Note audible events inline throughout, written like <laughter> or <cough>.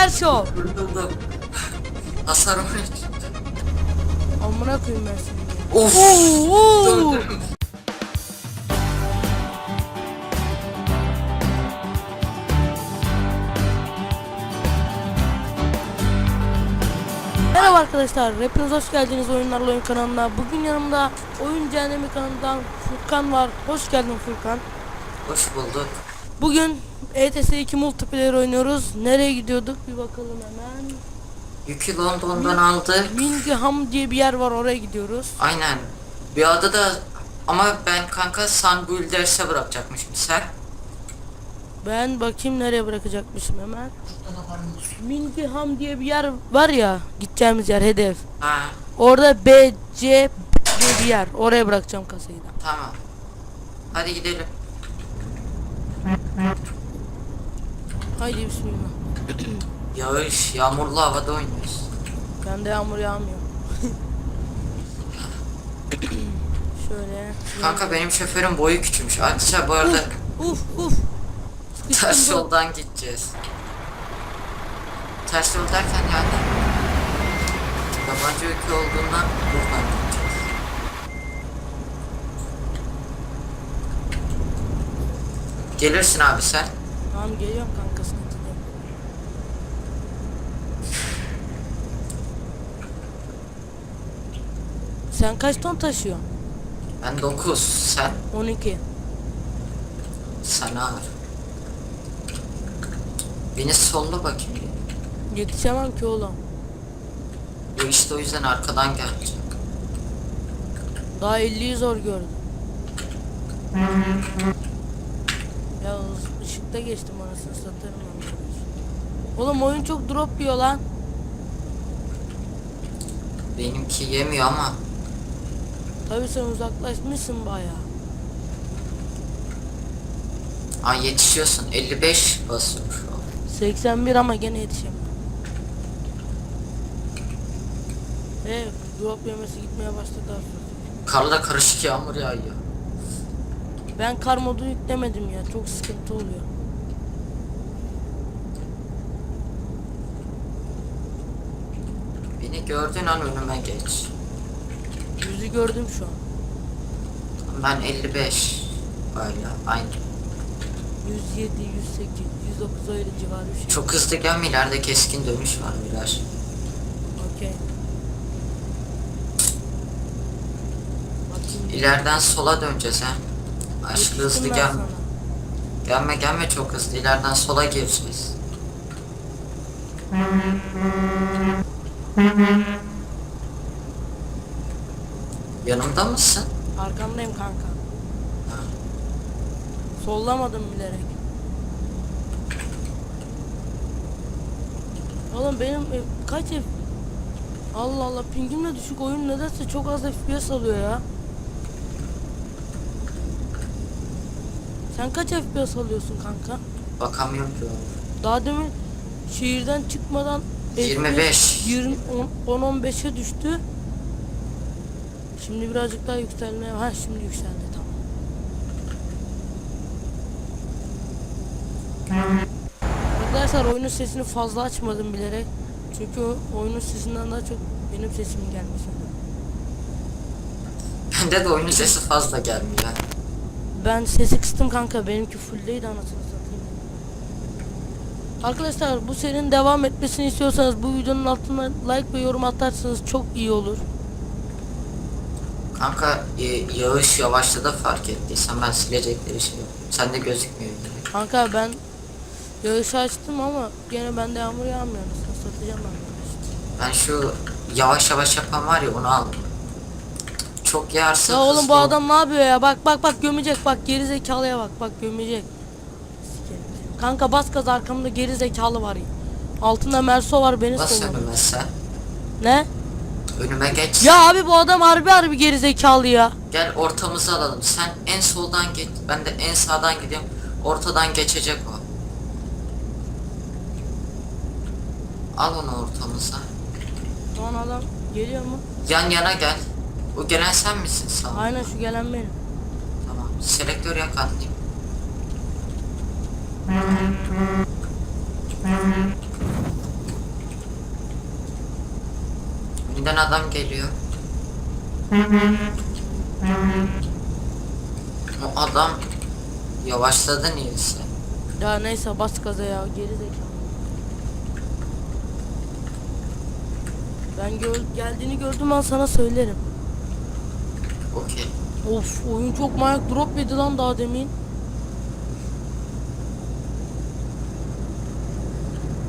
Asker Show. Kurtuldum. Hasar 13. Amına koyayım ben seni. Of. Oo, oo. Dur, dur. Merhaba arkadaşlar, hepiniz hoş geldiniz Oyunlarla Oyun kanalına. Bugün yanımda Oyun Cehennemi kanalından Furkan var. Hoş geldin Furkan. Hoş bulduk. Bugün ETS 2 multiplayer oynuyoruz. Nereye gidiyorduk bir bakalım hemen. Yükü London'dan aldık. Mingham diye bir yer var oraya gidiyoruz. Aynen. Bir adı da ama ben kanka San Builders'e bırakacakmışım sen. Ben bakayım nereye bırakacakmışım hemen. Mingham diye bir yer var ya gideceğimiz yer hedef. Ha Orada B, C diye bir yer. Oraya bırakacağım kasayı da. tamam. Hadi gidelim. Haydi bismillah. Yağış, yağmurlu havada oynuyoruz. Bende yağmur yağmıyor. Şöyle. Kanka benim şoförün boyu küçülmüş. Arkadaşlar bu arada Uf uf. Sıkıştım ters bu- yoldan gideceğiz. Ters yol derken yani yabancı ülke olduğundan buradan gideceğiz. Gelirsin abi sen. Tamam geliyorum kanka sıkıntı değil. Sen kaç ton taşıyorsun? Ben 9. Sen 12. sen ağır. Beni solla bakayım. Yetişemem ki oğlum. Bu işte o yüzden arkadan gelecek. Daha 50'yi zor gördüm. Ya ışıkta geçtim anasını satarım ben. Oğlum oyun çok drop yiyor lan. Benimki yemiyor ama Tabii sen uzaklaşmışsın bayağı. Aa yetişiyorsun. 55 basıyor şu an. 81 ama gene yetişemem. Evet, drop yemesi gitmeye başladı artık. Karla karışık yağmur yağıyor. Ben kar modu yüklemedim ya, çok sıkıntı oluyor. Beni gördüğün an önüme geç. Yüzü gördüm şu an. Ben 55. Böyle aynı. 107, 108, 109 öyle civarı bir şey. Çok hızlı gelme ileride keskin dönüş var biraz. Okey. İleriden sola döneceğiz ha. Yetiştim hızlı ben gelme. Gelme gelme çok hızlı. İleriden sola gireceğiz. Yanımda mısın? Arkandayım kanka. Ha. Sollamadım bilerek. Oğlum benim e, kaç F... Allah Allah pingim de düşük oyun nedense çok az FPS alıyor ya. Sen kaç FPS alıyorsun kanka? Bakamıyorum ki. Daha demin şehirden çıkmadan 25. 20 10 15'e düştü. Şimdi birazcık daha yükselmeye. Ha şimdi yükseldi tamam. Arkadaşlar oyunun sesini fazla açmadım bilerek. Çünkü oyunun sesinden daha çok benim sesimin gelmesi. Bende de oyunun sesi fazla gelmiyor. Ben sesi kıstım kanka. Benimki fulldeydi anasını satayım. Arkadaşlar bu serinin devam etmesini istiyorsanız bu videonun altına like ve yorum atarsanız çok iyi olur. Kanka e, yağış yavaşladı fark ettiysen ben silecekleri şey yapıyorum. Sende gözükmüyor yine. Kanka ben yağışı açtım ama gene bende yağmur yağmıyor anasını satacağım ben. bunu. Ben şu yavaş yavaş yapan var ya onu aldım. Çok yağarsa Ya oğlum bu adam ne yapıyor ya? Bak bak bak gömecek bak geri zekalıya bak bak gömecek. Kanka bas gaz arkamda geri zekalı var. Altında Merso var beni önüme sen. Ne? Önüme geç. Ya abi bu adam harbi harbi geri zekalı ya. Gel ortamızı alalım. Sen en soldan git. Ben de en sağdan gidiyorum. Ortadan geçecek o. Al onu ortamıza. Şu an adam geliyor mu? Yan yana gel. O gelen sen misin sanırım? Aynen şu gelen benim. Tamam. Selektör yak atlayayım. Birden adam geliyor. O adam yavaşladı niyeyse. Ya neyse bas gaza ya geri zekalı. Ben gö geldiğini gördüm an sana söylerim. Okey. Of oyun çok manyak drop yedi lan daha demin.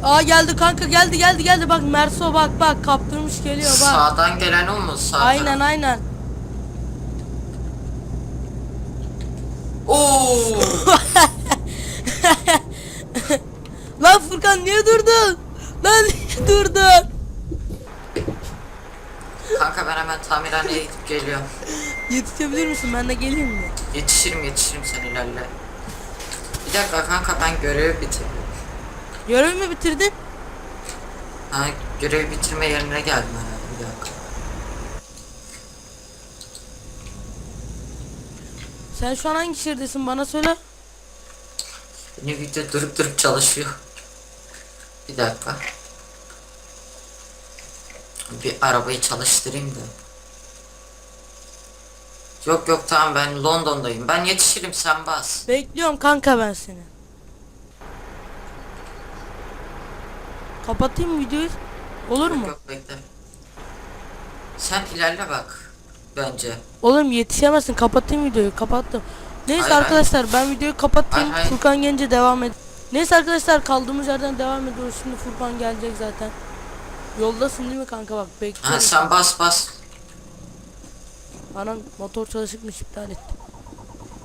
Aa geldi kanka geldi geldi geldi bak Merso bak bak kaptırmış geliyor bak. Sağdan gelen o mu? Sağdan. Aynen aynen. Oo! <laughs> Lan Furkan niye durdun? Lan niye durdun? Kanka ben hemen tamirhaneye gidip geliyorum. Yetişebilir misin? Ben de geleyim mi? Yetişirim yetişirim sen ilerle. Bir dakika kanka ben görevi bitirdim. Görev mi bitirdin? Ha görevi bitirme yerine geldim herhalde bir dakika. Sen şu an hangi şehirdesin bana söyle. Benim video durup durup çalışıyor. Bir dakika. Bir arabayı çalıştırayım da. Yok yok tamam ben London'dayım. Ben yetişirim sen bas. Bekliyorum kanka ben seni. Kapatayım videoyu? Olur mu? Yok bekle. Sen ilerle bak. Bence. Oğlum yetişemezsin. Kapatayım videoyu. Kapattım. Neyse Hayır, arkadaşlar ben videoyu kapatayım. Hayır, hayır. Furkan gelince devam ed. Neyse arkadaşlar kaldığımız yerden devam ediyoruz. Şimdi Furkan gelecek zaten. Yoldasın değil mi kanka bak Ha bekliyorum. sen bas bas. Anam motor çalışıkmış iptal etti.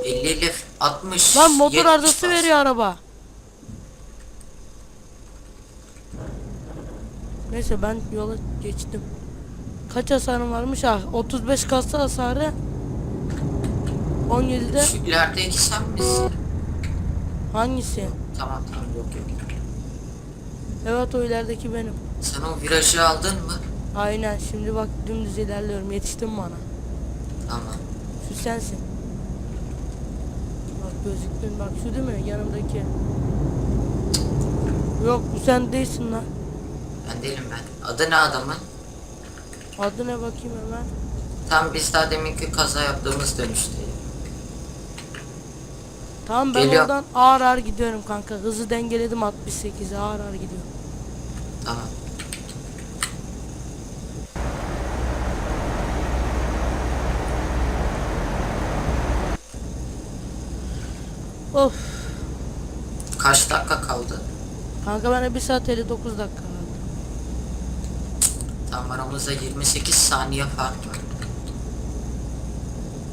50 50 60. Lan motor 70 arızası bas. veriyor araba. Neyse ben yola geçtim. Kaç hasarım varmış ha? 35 kasa hasarı. 17'de Şu ilerideki sen misin? hangisi? Tamam tamam yok yok. Evet o ilerideki benim. Sen o virajı aldın mı? Aynen şimdi bak dümdüz ilerliyorum yetiştin bana. Sensin. Bak gözüktün bak şu değil mi yanımdaki. Yok bu sen değilsin lan. Ben değilim ben. Adı ne adamın? Adı ne bakayım hemen. Tam biz daha deminki kaza yaptığımız dönüşteyim. Tamam ben Geliyor. oradan ağır ağır gidiyorum kanka. Hızı dengeledim 68'e ağır ağır gidiyorum. Tamam. Of. Kaç dakika kaldı? Kanka bana 1 saat 59 dakika kaldı. Tam aramızda 28 saniye fark var.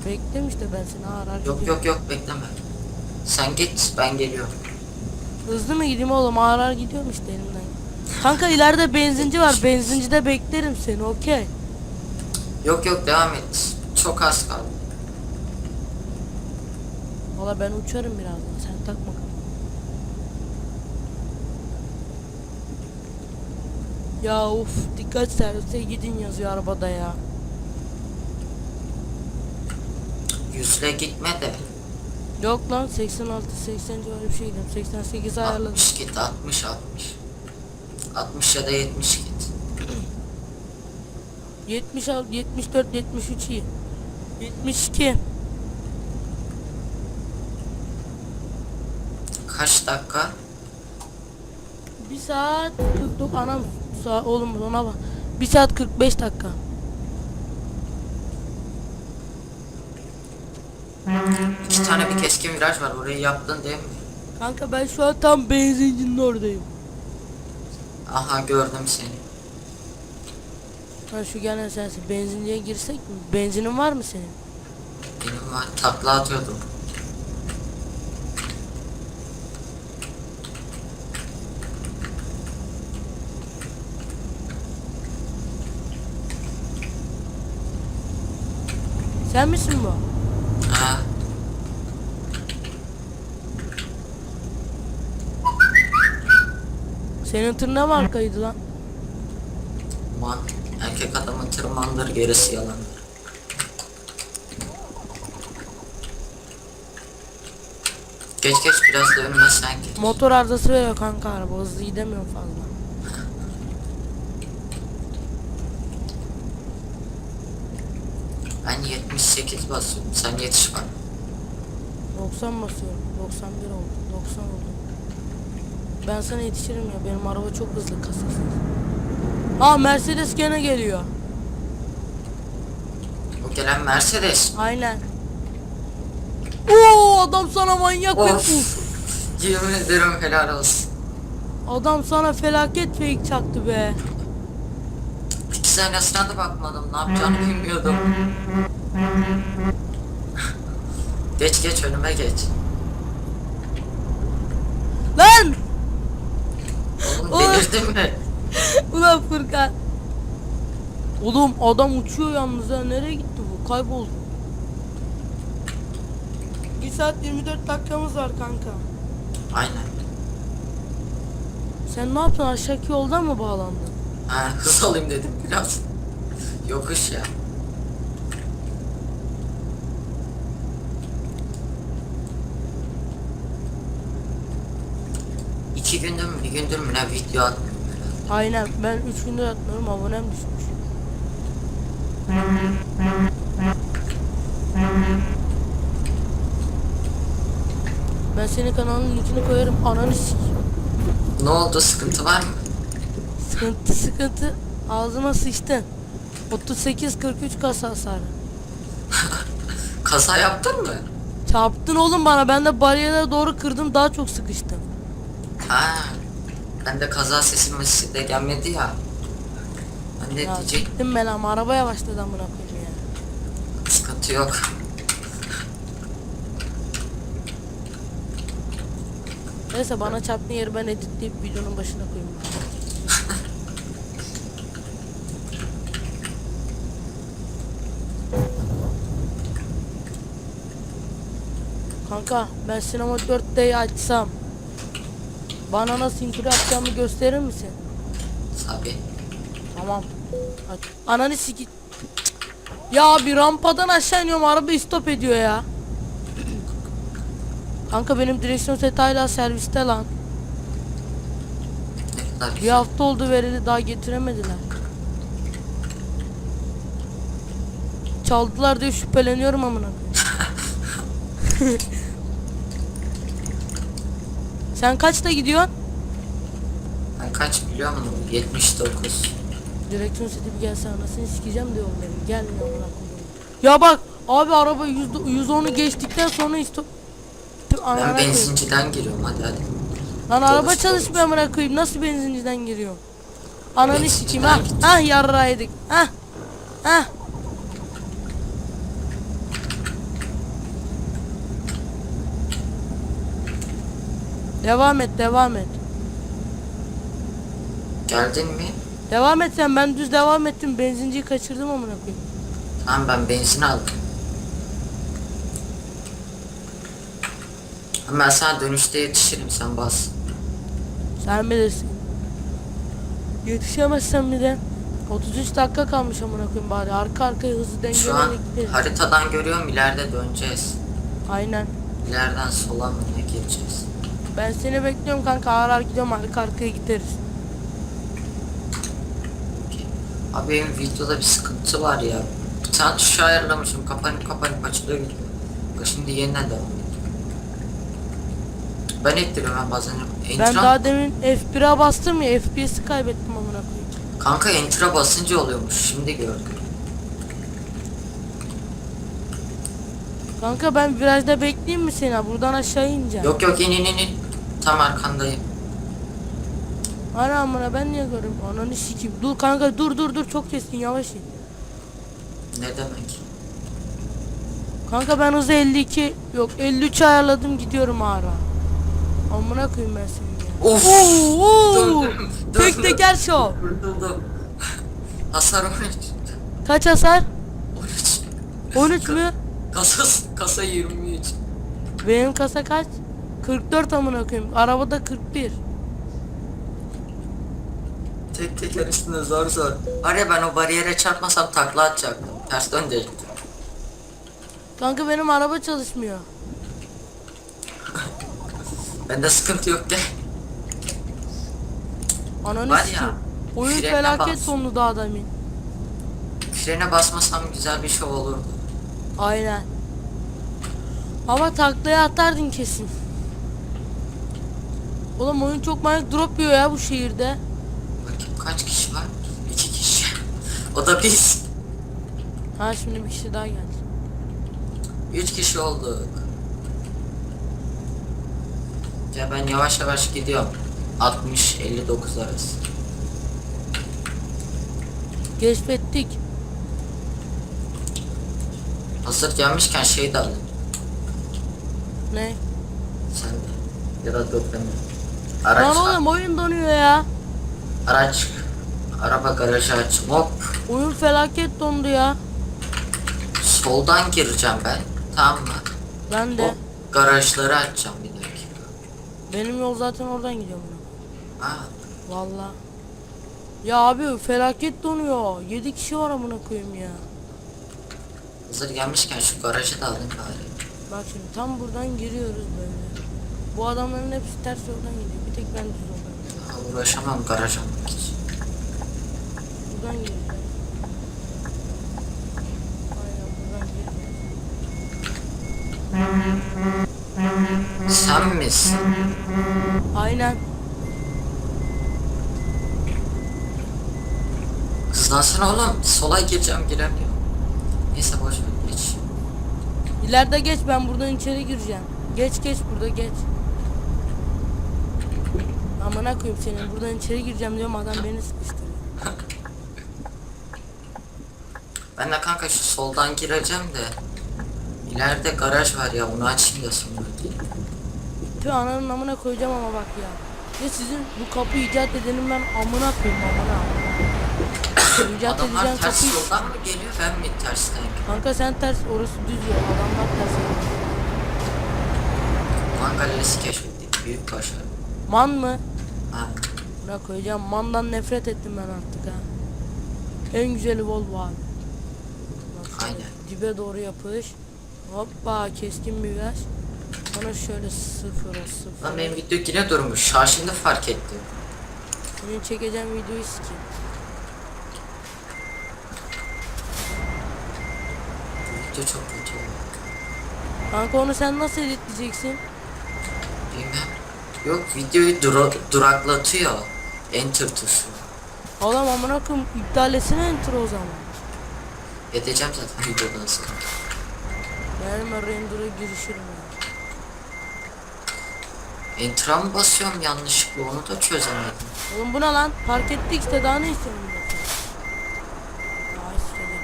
Bekledim işte ben seni ağır Yok gidiyorum. yok yok bekleme. Sen git ben geliyorum. Hızlı mı gideyim oğlum ağır gidiyorum işte elimden. Kanka ileride benzinci var. Benzincide beklerim seni okey. Yok yok devam et. Çok az kaldı. Valla ben uçarım birazdan sen takma kafana. Ya of dikkat servise gidin yazıyor arabada ya. Yüzle gitme de. Yok lan 86 80 civarı bir şey gidiyorum. 88 ayarladım. 60 git 60 60. 60 ya da 70 git. 76 74 73 iyi. 72 Kaç dakika? 1 saat 49 anam saat oğlum ona bak. 1 saat 45 dakika. İki tane bir keskin viraj var. Orayı yaptın değil mi? Kanka ben şu an tam benzincinin oradayım. Aha gördüm seni. Ha şu gelen sensin. Benzinciye girsek mi? Benzinin var mı senin? Benim var. Takla atıyordum. Sen misin bu? Ha. Senin tır ne markaydı lan? Man. Erkek adamın tırmandır gerisi yalan. Geç geç biraz da önüme sen geç. Motor arızası veriyor kanka araba hızlı gidemiyorum fazla. Ben 78 basıyorum. Sen yetiş bak. 90 basıyorum. 91 oldu. 90 oldu. Ben sana yetişirim ya. Benim araba çok hızlı kasası. Aa Mercedes gene geliyor. O gelen Mercedes. Aynen. Oo adam sana manyak Of. uf. Yemin ederim helal olsun. Adam sana felaket fake çaktı be. İki senesine de bakmadım. Ne yapacağını bilmiyordum. Geç geç önüme geç. Lan! Oğlum Oy. delirdin mi? Ulan Furkan. Oğlum adam uçuyor yalnız ha. Nereye gitti bu? Kayboldu. 1 saat 24 dakikamız var kanka. Aynen. Sen ne yaptın? Aşağıki yoldan mı bağlandın? Ha, hız alayım dedim biraz. Yokuş ya. İki gündür mü bir gündür mü ne video atmıyorum herhalde. Aynen. Ben 3 gündür atmıyorum. Abonem düşmüş. Ben senin kanalın linkini koyarım. Ananı sikeyim. Ne oldu sıkıntı var mı? Sıkıntı sıkıntı. Ağzıma sıçtın. 38-43 kasa hasarı. <laughs> Kaza yaptın mı? Çarptın oğlum bana. Ben de bariyere doğru kırdım. Daha çok sıkıştım. Ha. Ben de kaza sesi de gelmedi ya. Ben de Ya diyecek gittim ben ama araba yavaşladı amına koyayım ya. sıkıntı yok. Neyse bana çarptığın yeri ben editleyip videonun başına koyayım. <laughs> Kanka ben sinema 4D'yi açsam bana nasıl intro yapacağımı gösterir misin? Tabi. Tamam. Aç. Ananı siki... Ya bir rampadan aşağı iniyorum araba stop ediyor ya. Kanka benim direksiyon seti hala serviste lan. Bir hafta oldu verili daha getiremediler. Çaldılar diye şüpheleniyorum amına. <laughs> Sen kaçta gidiyorsun? Ben kaç biliyor musun? 79. Direksiyon seti bir gelse anasını sikeceğim diyorum benim. Gelmiyor amına koyayım. Ya bak abi araba yüzde 110'u geçtikten sonra. Amına Ben benzinciden giriyorum hadi hadi. Lan araba çalışmıyor amına koyayım. Nasıl benzinciden giriyor? Ananı sikeyim ha. Ha yarra yedik. Ha. Ha. Devam et, devam et. Geldin mi? Devam et sen. Ben düz devam ettim. Benzinciyi kaçırdım amına koyayım. Tamam ben benzin aldım. Ama ben sana dönüşte yetişirim sen bas. Sen bilirsin. Yetişemezsem bir de 33 dakika kalmış amına koyayım bari. Arka arkaya hızlı Şu an dengelerek gideriz. haritadan görüyorum ileride döneceğiz. Aynen. İleriden sola mı ne gireceğiz? Ben seni bekliyorum kanka. Ağır gidiyorum. Arka arkaya gideriz. Abi benim videoda bir sıkıntı var ya. Bir tane tuşu ayarlamışım kapanıp kapanıp açılıyor gidiyor. Şimdi yeniden devam ediyor. Ben ettiriyorum ben bazen. Ben Enter'a- daha demin F1'e bastım ya FPS'i kaybettim amına koyayım. Kanka enter'a basınca oluyormuş şimdi gördüm. Kanka ben virajda bekleyeyim mi seni? Buradan aşağı ineceğim. Yok yok in in in in. Tam arkandayım. Ana amına ben niye görüyorum? Ananı sikeyim. Dur kanka dur dur dur çok keskin yavaş in. Ne demek? Kanka ben hızı 52 yok 53 ayarladım gidiyorum ağır. Amına koyayım ben seni ya. Of! Oo, oo. Döndüm, Tek döndüm. teker şov. Kurtuldum. Hasar 13. Kaç hasar? 13. 13 mü? Kasa, kasa 23. Benim kasa kaç? 44 amına koyayım. Arabada 41. Tek teker üstünde zor zor. Var ya ben o bariyere çarpmasam takla atacaktım. Ters dönecektim. Kanka benim araba çalışmıyor. Bende sıkıntı yok gel. Ananı Var ya, sikeyim. Oyun frene felaket bas. sonlu daha demin. frene basmasam güzel bir şey olurdu. Aynen. Ama taklaya atardın kesin. Oğlum oyun çok manyak drop yiyor ya bu şehirde. Bakayım kaç kişi var? İki kişi. <laughs> o da biz. Ha şimdi bir kişi daha geldi. Üç kişi olduk. Ya ben yavaş yavaş gidiyorum. 60-59 arası. Keşfettik. Hazır gelmişken şey de alayım. Ne? Sen de. Ya da dur de. Lan Araç, oğlum oyun donuyor ya. araç, araba garajı aç. Hop. Oyun felaket dondu ya. Soldan gireceğim ben. Tamam mı? Ben de. Hop. Garajları açacağım bir dakika. Benim yol zaten oradan gidiyor buna. Ha. Valla. Ya abi felaket donuyor. 7 kişi var amına koyayım ya. Hazır gelmişken şu garajı da alayım bari. Bak şimdi tam buradan giriyoruz böyle. Bu adamların hepsi ters yoldan gidiyor. Bir tek ben düz yoldan gidiyorum. Uğraşamam garaj almak için. Buradan gireceğiz. Aynen buradan gireceğiz. Sen misin? Aynen. Hızlansana oğlum. Sola gireceğim giremiyorum. Neyse boş ver geç. İleride geç ben buradan içeri gireceğim. Geç geç burada geç. Amına koyayım senin buradan içeri gireceğim diyorum adam beni sıkıştırıyor. Ben de kanka şu soldan gireceğim de. İleride garaj var ya onu açayım da sonra. Tüh ananın amına koyacağım ama bak ya. Ya sizin bu kapı icat edenim ben amına koyayım amına icat Adamlar edeceğin ters kapıyı... yoldan mı geliyor ben mi tersten? Kanka sen ters orası düz yol adamlar ters yol. Man galerisi keşfettik büyük başarı. Man mı? Ha. Buna koyacağım mandan nefret ettim ben artık ha. En güzeli Volvo abi. Bak Aynen. Dibe doğru yapış. Hoppa keskin bir viraj. Sonra şöyle sıfıra sıfır. Lan benim video yine durmuş. Şaşında fark ettim. Senin çekeceğim videoyu sikeyim. Video çok kötü. Kanka onu sen nasıl editleyeceksin? Bilmem. Yok videoyu dura- duraklatıyor. Enter tuşu. Oğlum amına koyayım iptal etsene enter o zaman. Edeceğim zaten videodan. Ben hemen render'a girişirim ya. Enter'a mı basıyorum yanlışlıkla onu da çözemedim. Oğlum bu ne lan? Fark ettik işte daha ne istiyorsun bundan? Daha istedim.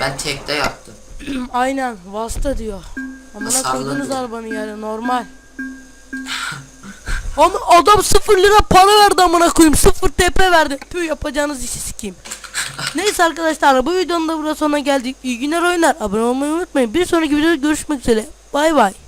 Ben tekte yaptım. <clears throat> Aynen Vasta diyor. Amına Hasarlı koydunuz diyor. arabanı yani normal. Ama adam 0 lira para verdi amına koyayım. 0 TP verdi. Tüh yapacağınız işi sikeyim. Neyse arkadaşlar bu videonun da burada sonuna geldik. İyi günler oynar. Abone olmayı unutmayın. Bir sonraki videoda görüşmek üzere. Bay bay.